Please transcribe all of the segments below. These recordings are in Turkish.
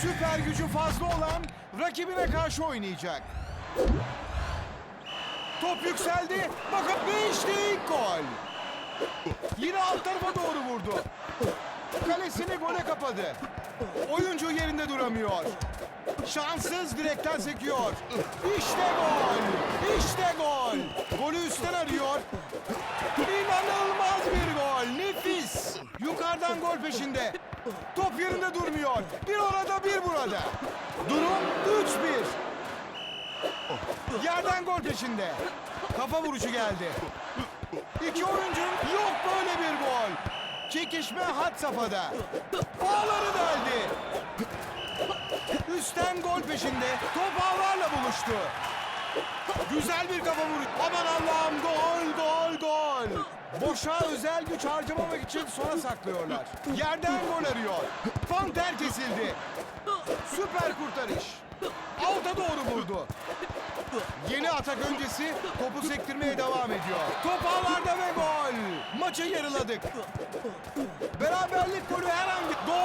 Süper gücü fazla olan rakibine karşı oynayacak. Top yükseldi. Bakın ve işte gol. Yine alt tarafa doğru vurdu. Kalesini gole kapadı. Oyuncu yerinde duramıyor. Şanssız direkten sekiyor. İşte gol. İşte Yukarıdan gol peşinde. Top yerinde durmuyor. Bir orada bir burada. Durum 3-1. Yerden gol peşinde. Kafa vuruşu geldi. İki oyuncunun yok böyle bir gol. Çekişme hat safhada. Ağları deldi. Üstten gol peşinde. Top ağlarla buluştu. Güzel bir kafa vuruş. Aman Allah'ım gol gol. Boşa özel güç harcamamak için sona saklıyorlar. Yerden gol arıyor. Panter kesildi. Süper kurtarış. Alta doğru vurdu. Yeni atak öncesi topu sektirmeye devam ediyor. Top ağlarda ve gol. Maçı yarıladık. Beraberlik golü her an... Gol!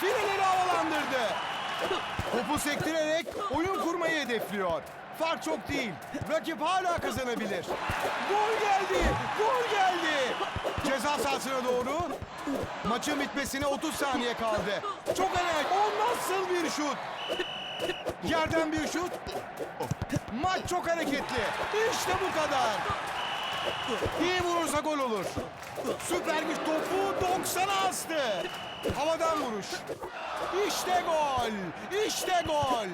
Fileleri havalandırdı. Topu sektirerek oyun kurmayı hedefliyor. Fark çok değil. Rakip hala kazanabilir. Gol geldi. Gol geldi. Ceza sahasına doğru. Maçın bitmesine 30 saniye kaldı. Çok önemli. O nasıl bir şut? Yerden bir şut. Maç çok hareketli. İşte bu kadar. İyi vurursa gol olur. Süper güç topu 90'a astı. Havadan vuruş. İşte gol. İşte gol.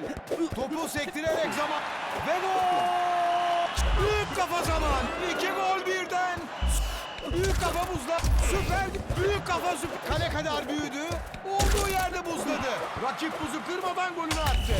Topu sektirerek zaman. Ve gol. Büyük kafa zaman. İki gol birden. Büyük kafa buzla. Süper. Büyük kafa süper. Kale kadar büyüdü. Olduğu yerde buzladı. Rakip buzu kırmadan golünü attı.